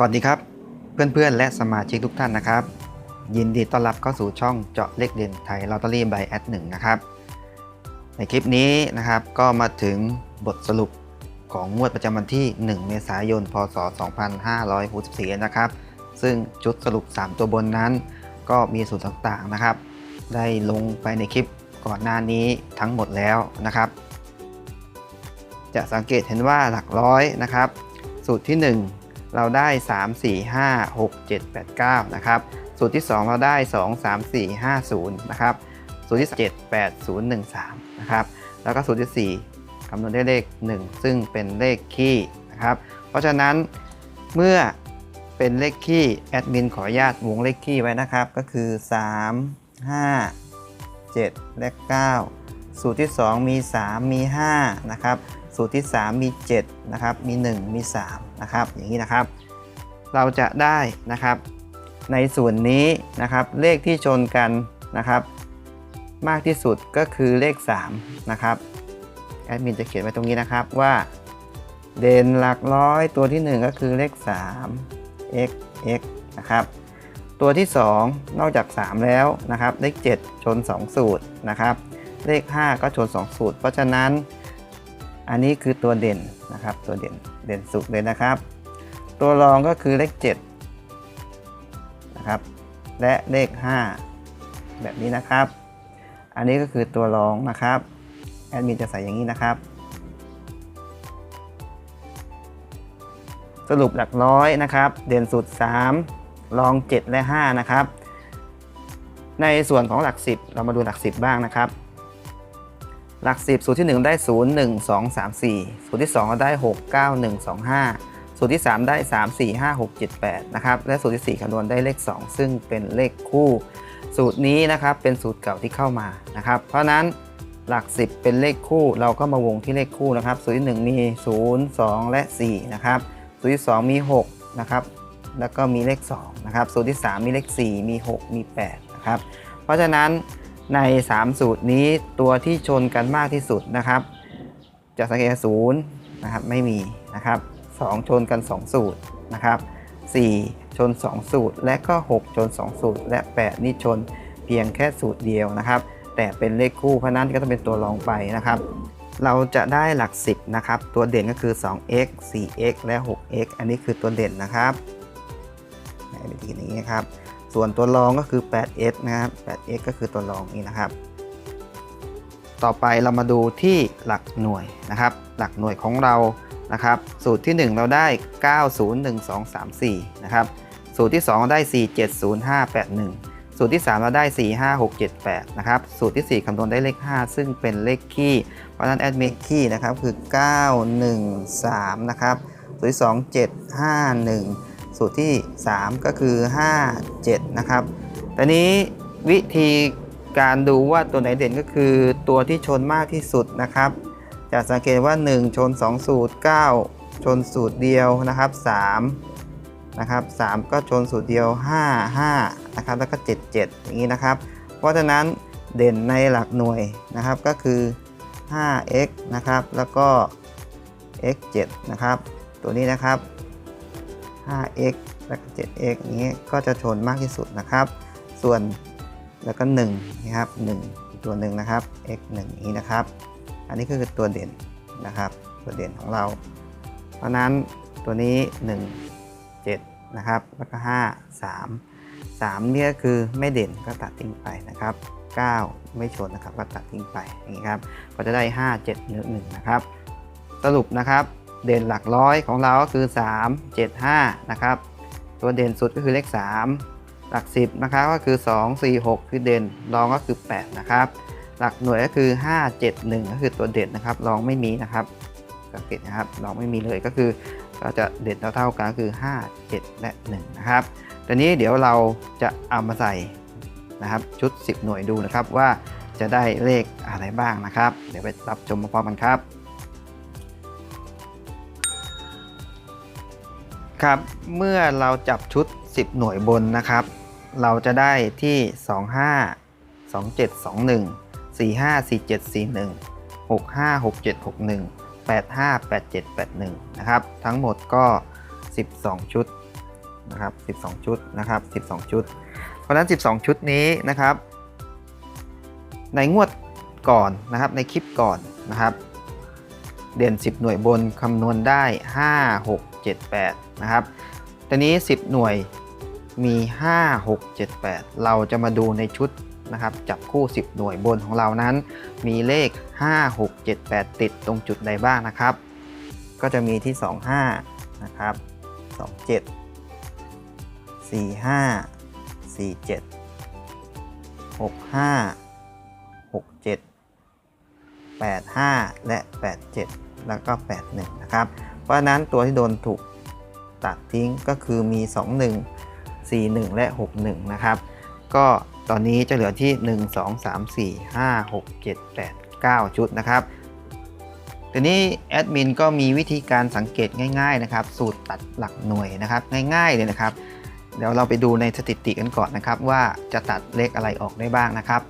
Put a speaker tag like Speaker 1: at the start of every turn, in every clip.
Speaker 1: สวัสดีครับ เพื่อนๆ และสมาชิกทุกท่านนะครับ ยินดีต้อนรับเข้าสู่ช่องเจาะเลขเด่นไทยลอตเตอรี่ใบแอดหนึ่งนะครับ ในคลิปนี้นะครับก็มาถึงบทสรุปของงวดประจำวันที่ 1 เมษายน พศ 2564 นะครับ ซึ่งชุดสรุป 3 ตัวบนนั้น ก็มีสูตรต่างๆนะครับ ได้ลงไปในคลิปก่อนหน้านี้ทั้งหมดแล้วนะครับ จะสังเกตเห็นว่าหลักร้อยนะครับ สูตรที่ 1 เราได้ 3 4 5 6 7 8 9 นะครับ สูตรที่ 2 เราได้ 2 3 4 5 0 นะครับ สูตรที่ 7 8 0 1 3 นะครับ แล้วก็สูตรที่ 4คำนวณได้เลข 1 ซึ่งเป็นเลขคี่นะครับ เพราะฉะนั้นเมื่อเป็นเลขคี่แอดมินขออนุญาตวงเลขคี่ไว้นะครับ ก็คือ 3 5 7 และ 9 สูตรที่ 2 มี 3 มี 5 นะครับ สูตรที่ 3 มี 7 นะครับ มี 1 มี 3 นะครับ อย่างนี้นะครับ เราจะได้นะครับ ในส่วนนี้นะครับ เลขที่ชนกันนะครับ มากที่สุดก็คือเลข 3 นะครับแอดมินจะเขียนไว้ตรงนี้นะครับว่า เด่นหลักร้อยตัวที่ 1 ก็คือเลข 3 x x นะครับตัวที่ 2 นอกจาก 3 แล้วนะครับ เลข 7 ชน 2 สูตรนะครับ เลข 5 ก็ชน 2 สูตร เพราะฉะนั้นอันนี้คือตัวเด่นนะครับตัวเด่น เด่นสุดเลยนะครับ ตัวรองก็คือเลข7นะครับและเลข 5 แบบนี้นะครับ อันนี้ก็คือตัวรองนะครับแอดมินจะใส่อย่างนี้นะครับ สรุปหลักร้อยนะครับ เด่นสุด 3 รอง 7 และ 5 นะครับ ในส่วนของหลัก 10 เรามาดูหลัก 10 บ้างนะครับ หลัก 10 สูตรที่ 1 ได้ 0 1 2 3 4 สูตรที่ 2 ได้ 6 9 1 2 5 สูตรที่ 3 ได้ 3 4 5 6 7 8 นะครับ และสูตรที่ 4คำนวณได้เลข 2 ซึ่งเป็นเลขคู่ สูตรนี้นะครับเป็นสูตรเก่าที่เข้ามานะครับ เพราะฉะนั้นหลัก 10 เป็นเลขคู่ เราก็มาวงที่เลขคู่นะครับ สูตรที่ 1 มี 0 2 และ 4 นะครับ สูตรที่ 2 มี 6 นะครับ แล้วก็มีเลข 2 นะครับ สูตรที่ 3 มีเลข 4 มี 6 มี 8 นะครับ เพราะฉะนั้น ใน 3 สูตรนี้ตัวที่ชนกันมากที่สุดนะครับ จะสังเกตศูนย์นะครับไม่มีนะครับ2ชนกัน 2 สูตรนะครับ4ชน 2 สูตร และก็ 6 ชน 2 สูตร และ 8 นี่ชนเพียงแค่สูตรเดียวนะครับ แต่เป็นเลขคู่เพราะนั้นก็ต้องเป็นตัวรองไปนะครับ เราจะได้หลัก 10 นะครับ ตัวเด่นก็คือ 2x 4x และ 6x อันนี้คือตัวเด่นนะครับในวิธีนี้นะครับ ส่วนตัวรองก็คือ 8x นะครับ 8x ก็คือตัวรองนี้นะครับ ต่อไปเรามาดูที่หลักหน่วยนะครับ หลักหน่วยของเรานะครับ สูตรที่ 1 เราได้ 901234 นะครับ สูตรที่ 2 เราได้ 470581 สูตรที่ 3 เราได้ 45678 นะครับ สูตรที่ 4คำนวณได้เลข 5 ซึ่งเป็นเลขคี่ เพราะฉะนั้นแอดมินคี่นะครับคือ 913 นะครับ สูตรที่ 2 751 สูตรที่ 3 ก็คือ 57 นะครับตอนนี้วิธีการดูว่าตัวไหนเด่นก็คือตัวที่ชนมากที่สุดนะครับ จะสังเกตว่า 1 ชน 2 สูตร 9 ชนสูตรเดียวนะครับ3นะครับ3 ก็ชนสูตรเดียว 5 5นะครับแล้วก็ 7 7 อย่างนี้นะครับ เพราะฉะนั้นเด่นในหลักหน่วยนะครับก็คือ 5x นะครับแล้วก็ x 7นะครับตัวนี้นะครับ 5x แล้วก็ 7x อย่างนี้ก็จะชนมากที่สุดนะครับ ส่วนแล้วก็1นะครับ1ตัวหนึ่งนะครับ x 1อย่งนี้นะครับ อันนี้ก็คือตัวเด่นนะครับ ตัวเด่นของเรา เพราะนั้นตัวนี้ 1 7 นะครับ แล้วก็ 5 3 3เนี่ยคือไม่เด่นก็ตัดทิ้งไปนะครับ 9 ไม่ชนนะครับก็ตัดทิ้งไปอย่างนี้ครับ ก็จะได้ 5 7 1 1นะครับ สรุปนะครับ เด่นหลักร้อยของเราก็คือ 3 7 5 นะครับ ตัวเด่นสุดก็คือเลข 3 หลัก 10 นะครับก็คือ 2 4 6 คือเด่นรองก็คือ 8 นะครับ หลักหน่วยก็คือ 5 7 1 ก็คือตัวเด่นนะครับรองไม่มีนะครับสังเกตนะครับรองไม่มีเลยก็คือก็จะเด่นเท่าๆกันก็คือ 5 7 และ 1 นะครับตอนนี้เดี๋ยวเราจะเอามาใส่นะครับชุด 10 หน่วยดูนะครับว่าจะได้เลขอะไรบ้างนะครับ เดี๋ยวไปรับชมพร้อมกันครับ ครับ เมื่อเราจับชุด 10 หน่วยบนนะครับ เราจะได้ที่ 25 27 21 45 47 41 65 67 61 85 87 81 นะครับ ทั้งหมดก็ 12 ชุดนะครับ 12 ชุดนะครับ 12 ชุด เพราะฉะนั้น 12 ชุดนี้นะครับ ในงวดก่อนนะครับ ในคลิปก่อนนะครับ เด่น 10 หน่วยบนคำนวณได้ 5 6 7 8 นะครับตอนนี้ 10 หน่วยมี 5 6 7 8 เราจะมาดูในชุดนะครับจับคู่ 10 หน่วยบนของเรานั้น มีเลข 5 6 7 8 ติดตรงจุดใดบ้างนะครับ ก็จะมีที่ 25 นะครับ 27 45 47 65 67 85 และ 87 แล้วก็ 81 นะครับ เพราะฉะนั้นตัวที่โดนถูก ตัดทิ้งก็คือมี 21 41 และ 61 นะครับ ก็ตอนนี้จะเหลือที่ 1 2 3 4 5 6 7 8 9 ชุดนะครับทีนี้แอดมินก็มีวิธีการสังเกตง่ายๆนะครับ สูตรตัดหลักหน่วยนะครับ ง่ายๆเลยนะครับ เดี๋ยวเราไปดูในสถิติกันก่อนนะครับ ว่าจะตัดเลขอะไรออกได้บ้างนะครับ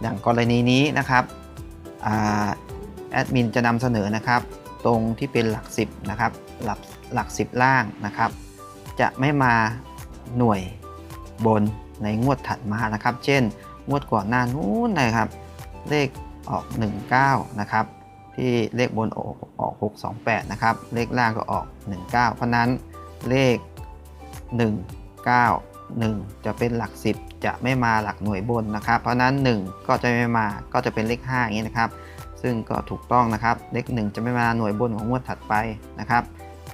Speaker 1: อย่างกรณีนี้นะครับอแอดมินจะนำเสนอนะครับ ตรงที่เป็นหลัก 10นะครับหลัก หลัก 10 ล่างนะครับ จะไม่มาหน่วยบนในงวดถัดมานะครับ เช่น งวดก่อนหน้านู้นนะครับ เลขออก 19 นะครับ ที่เลขบนออกออก 628 นะครับ เลขล่างก็ออก 19 เพราะนั้นเลข 1 9 1 จะเป็นหลัก 10 จะไม่มาหลักหน่วยบนนะครับ เพราะฉะนั้น 1 ก็จะไม่มาก็จะเป็นเลข5อย่างนี้นะครับ ซึ่งก็ถูกต้องนะครับ เลข 1 จะไม่มาหน่วยบนของงวดถัดไปนะครับ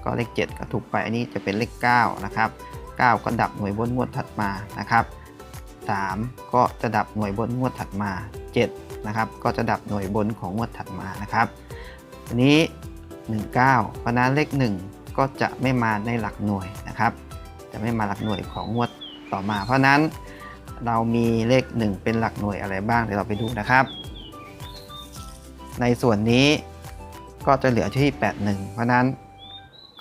Speaker 1: ก็เลข 7 ก็ถูกไปอันนี้จะเป็นเลข9นะครับ9 ก็ดับหน่วยบนงวดถัดมานะครับ3 ก็จะดับหน่วยบนงวดถัดมา7นะครับก็จะดับหน่วยบนของงวดถัดมานะครับอันนี้ 19 เพราะนั้นเลข 1 ก็จะไม่มาในหลักหน่วยนะครับ จะไม่มาหลักหน่วยของงวดต่อมา เพราะนั้นเรามีเลข 1 เป็นหลักหน่วยอะไรบ้างเดี๋ยวเราไปดูนะครับ ในส่วนนี้ก็จะเหลือที่ 81 เพราะนั้น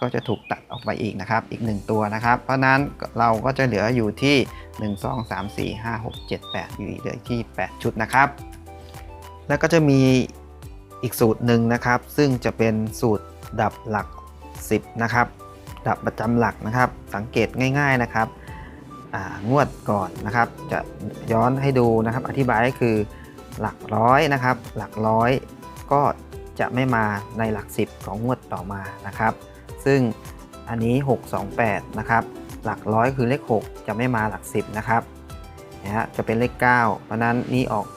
Speaker 1: ก็จะถูกตัดออกไปอีกนะครับ อีก 1 ตัวนะครับ เพราะนั้นเราก็จะเหลืออยู่ที่ 1 2 3 4 5 6 7 8 อยู่เหลือที่ 8 ชุดนะครับ แล้วก็จะมีอีกสูตรหนึ่งนะครับ ซึ่งจะเป็นสูตรดับหลัก 10 นะครับ ดับประจำหลักนะครับ สังเกตง่ายๆนะครับงวดก่อนนะครับ จะย้อนให้ดูนะครับ อธิบายก็คือหลักร้อยนะครับ หลักร้อยก็จะไม่มาในหลัก 10 ของงวดต่อมานะครับ ซึ่งอันนี้ 628 นะครับ หลักร้อยคือเลข 6 จะไม่มาหลัก 10 นะครับนะฮะจะเป็นเลข 9 เพราะนั้นนี่ออก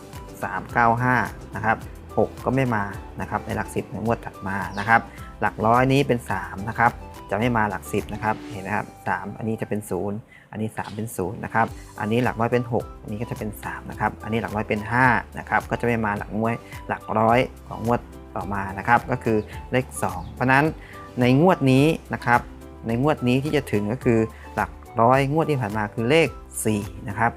Speaker 1: 395 นะครับ 6 ก็ไม่มานะครับในหลัก 10ในงวดถัดมานะครับ หลักร้อยนี้เป็น 3 นะครับ จะไม่มาหลัก 10 นะครับ เห็นไหมครับ 3 อันนี้จะเป็น 0 อันนี้ 3 เป็น 0 นะครับ อันนี้หลักร้อยเป็น 6 อันนี้ก็จะเป็น 3 นะครับ อันนี้หลักร้อยเป็น 5 นะครับ ก็จะไม่มาหลักงวยหลักร้อยของงวดต่อมานะครับ ก็คือเลข 2 เพราะนั้น ในงวดนี้นะครับ ในงวดนี้ที่จะถึงก็คือหลักร้อยงวดที่ผ่านมาคือเลข 4 นะครับ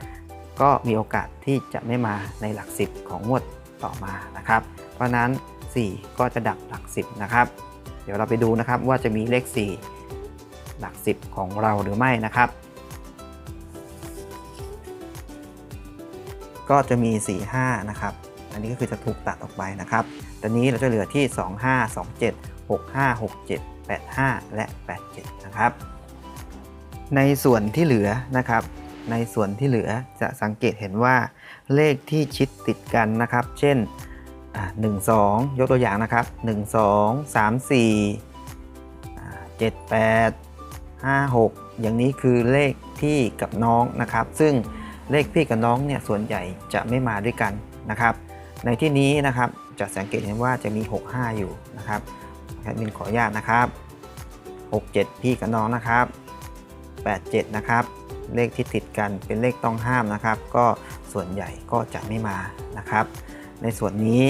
Speaker 1: ก็มีโอกาสที่จะไม่มาในหลัก 10 ของงวดต่อมานะครับ เพราะนั้น 4 ก็จะดับหลัก 10 นะครับ เดี๋ยวเราไปดูนะครับว่าจะมีเลข 4 หลัก 10 ของเราหรือไม่นะครับ ก็จะมี 4 5 นะครับ อันนี้ก็คือจะถูกตัดออกไปนะครับ ตอนนี้เราจะเหลือที่ 2 5 2 7 6 5 6 7 8 5 และ 87 นะครับ ในส่วนที่เหลือนะครับ ในส่วนที่เหลือจะสังเกตเห็นว่าเลขที่ชิดติดกันนะครับ เช่นอ่า1 2 ยกตัวอย่างนะครับ 1 2 3 4อ่า7 8 5 6 อย่างนี้คือเลขพี่กับน้องนะครับ ซึ่งเลขพี่กับน้องเนี่ยส่วนใหญ่จะไม่มาด้วยกันนะครับ ในที่นี้นะครับจะสังเกตเห็นว่าจะมี 65 อยู่นะครับ ดมินขออนุญาตนะครับ 67 พี่กับน้องนะครับ 87 นะครับ เลขที่ติดกันเป็นเลขต้องห้ามนะครับ ก็ส่วนใหญ่ก็จะไม่มานะครับ ในส่วนนี้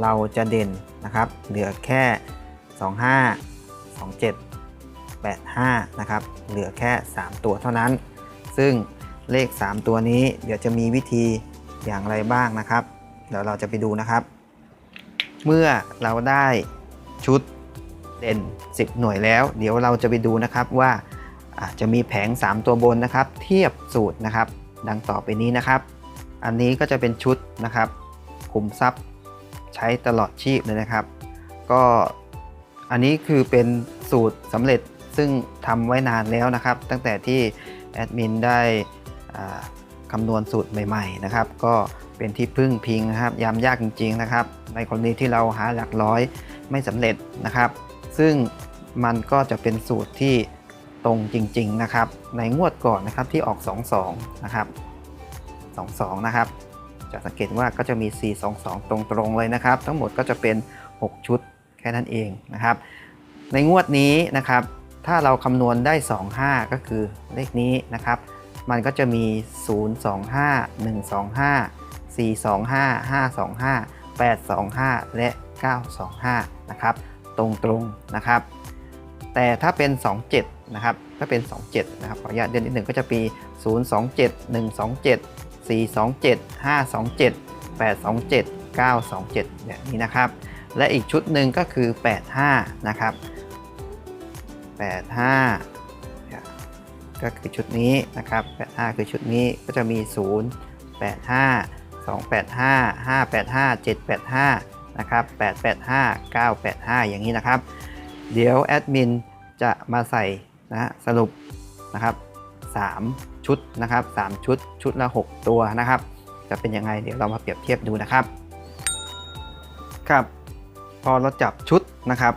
Speaker 1: เราจะเด่นนะครับ เหลือแค่ 25 27 85 นะครับ เหลือแค่ 3 ตัวเท่านั้น ซึ่งเลข 3 ตัวนี้เดี๋ยวจะมีวิธีอย่างไรบ้างนะครับ เดี๋ยวเราจะไปดูนะครับ เมื่อเราได้ชุด เด่น 10 หน่วยแล้ว เดี๋ยวเราจะไปดูนะครับว่าจะมีแผง 3 ตัวบนนะครับ เทียบสูตรนะครับ ดังต่อไปนี้นะครับ อันนี้ก็จะเป็นชุดนะครับคุมทรัพย์ใช้ตลอดชีพเลยนะครับ ก็อันนี้คือเป็นสูตรสำเร็จซึ่งทำไว้นานแล้วนะครับ ตั้งแต่ที่แอดมินได้คำนวณสูตรใหม่ๆนะครับ ก็เป็นที่พึ่งพิงนะครับ ยามยากจริง ๆนะครับ ในกรณีที่เราหาหลักร้อยไม่สำเร็จนะครับ ซึ่งมันก็จะเป็นสูตรที่ตรงจริง ๆ นะครับ ในงวดก่อนนะครับที่ออก 22 นะครับ 22 นะครับ จะสังเกตว่าก็จะมี 422 ตรงๆ เลยนะครับ ทั้งหมดก็จะเป็น 6 ชุดแค่นั้นเองนะครับ ในงวดนี้นะครับ ถ้าเราคำนวณได้ 25 ก็คือเลขนี้นะครับ มันก็จะมี 025 125 425 525 825 และ 925 นะครับ ตรงๆนะครับ แต่ถ้าเป็น 27 นะครับ ถ้าเป็น 27 นะครับ ขออนุญาตเดือนที่หนึ่งก็จะมี027 127 427 527 827 927แบบนี้นะครับ และอีกชุดหนึ่งก็คือ 85 นะครับ 85 ก็คือชุดนี้นะครับ 85 คือชุดนี้ก็จะมี 0 85 285 585 785 นะครับ885 985 อย่างนี้นะครับ เดี๋ยวแอดมินจะมาใส่นะฮะสรุปนะครับ3ชุดนะครับ3ชุดชุดละ 6 ตัวนะครับ จะเป็นยังไงเดี๋ยวเรามาเปรียบเทียบดูนะครับครับ พอเราจับชุดนะครับ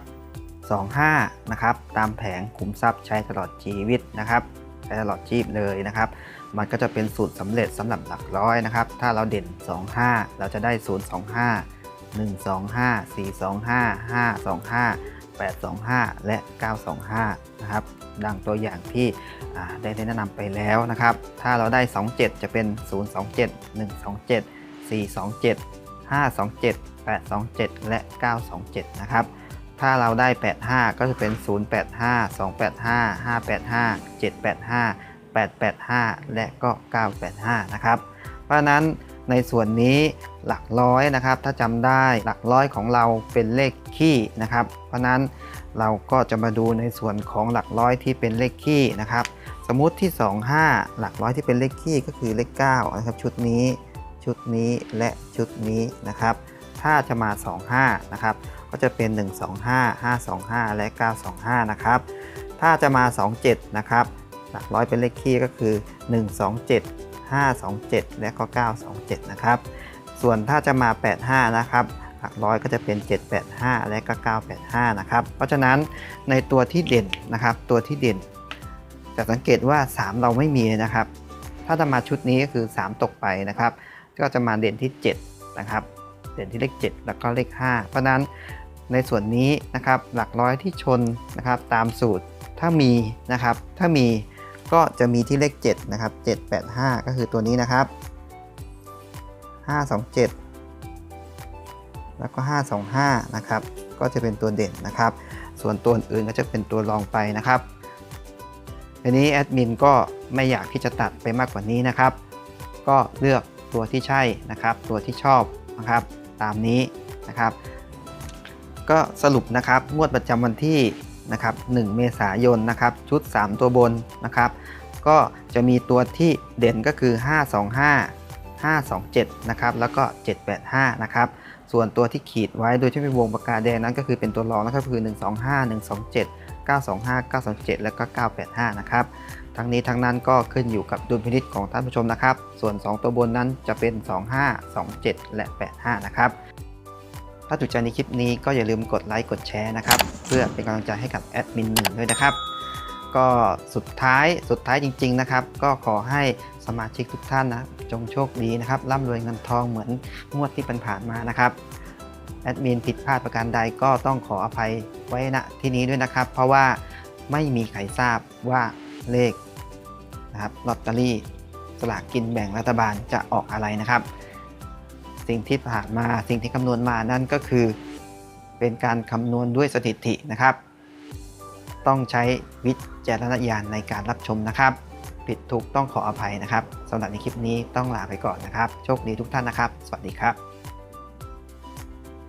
Speaker 1: 25 นะครับ ตามแผงขุมทรัพย์ใช้ตลอดชีวิตนะครับ ใช้ตลอดชีพเลยนะครับ มันก็จะเป็นสูตรสำเร็จสำหรับหลักร้อยนะครับ ถ้าเราเด่น 25 เราจะได้ 025 125 425 525 825 และ 925 นะครับ ดังตัวอย่างที่ได้แนะนำไปแล้วนะครับ ถ้าเราได้ 27 จะเป็น 027 127 427 527 827 และ 927 นะครับ ถ้าเราได้ 85 ก็จะเป็น 085 285 585 785 885 และก็ 985 นะครับ เพราะนั้น ในส่วนนี้หลักร้อยนะครับ ถ้าจำได้หลักร้อยของเราเป็นเลขคี่นะครับ เพราะฉะนั้นเราก็จะมาดูในส่วนของหลักร้อยที่เป็นเลขคี่นะครับ สมมุติที่ 25 หลักร้อยที่เป็นเลขคี่ก็คือเลข9นะครับชุดนี้ชุดนี้และชุดนี้นะครับ ถ้าจะมา 25 นะครับ ก็จะเป็น 125 525 และ 925 นะครับ ถ้าจะมา 27 นะครับ หลักร้อยเป็นเลขคี่ก็คือ 127 527 และก็ 927 นะครับ ส่วนถ้าจะมา 85 นะครับหลักร้อยก็จะเป็น 785 และก็ 985 นะครับ เพราะฉะนั้นในตัวที่เด่นนะครับ ตัวที่เด่น จะสังเกตว่า 3 เราไม่มีนะครับ ถ้าจะมาชุดนี้ก็คือ 3 ตกไปนะครับ ก็จะมาเด่นที่ 7 นะครับ เด่นที่เลข 7 แล้วก็เลข 5 เพราะฉะนั้นในส่วนนี้นะครับหลักร้อยที่ชนนะครับตามสูตรถ้ามีนะครับถ้ามี ก็จะมีที่เลข 7 นะครับ 785 ก็คือตัวนี้นะครับ 527 แล้วก็ 525 นะครับ ก็จะเป็นตัวเด่นนะครับ ส่วนตัวอื่นก็จะเป็นตัวรองไปนะครับทีนี้แอดมินก็ไม่อยากที่จะตัดไปมากกว่านี้นะครับ ก็เลือกตัวที่ใช่นะครับ ตัวที่ชอบนะครับ ตามนี้นะครับ ก็สรุปนะครับงวดประจำวันที่ นะครับ1เมษายนนะครับชุด 3 ตัวบนนะครับ ก็จะมีตัวที่เด่นก็คือ 525 527นะครับแล้วก็ 785นะครับส่วนตัวที่ขีดไว้โดยที่เป็นวงปากกาแดงนั้นก็คือเป็นตัวรองนะครับคือ 125 127 925 927 แล้วก็ 985 นะครับทั้งนี้ทั้งนั้นก็ขึ้นอยู่กับดุลพินิจของท่านผู้ชมนะครับ ส่วน 2 ตัวบนนั้นจะเป็น 25 27 และ 85 นะครับ ถ้าถูกใจในคลิปนี้ก็อย่าลืมกดไลค์กดแชร์นะครับ เพื่อเป็นกำลังใจให้กับแอดมินหนึ่งด้วยนะครับ ก็สุดท้ายสุดท้ายจริง ๆนะครับ ก็ขอให้สมาชิกทุกท่านนะจงโชคดีนะครับร่ำรวยเงินทองเหมือนงวดที่ผ่านมานะครับแอดมินผิดพลาดประการใดก็ต้องขออภัยไว้ณที่นี้ด้วยนะครับ เพราะว่าไม่มีใครทราบว่าเลขนะครับลอตเตอรี่สลากกินแบ่งรัฐบาลจะออกอะไรนะครับ สิ่งที่ผ่านมาสิ่งที่คำนวณมานั่นก็คือ เป็นการคำนวณด้วยสถิตินะครับ ต้องใช้วิจารณญาณในการรับชมนะครับ ผิดถูกต้องขออภัยนะครับสำหรับในคลิปนี้ต้องลาไปก่อนนะครับ โชคดีทุกท่านนะครับ สวัสดีครับ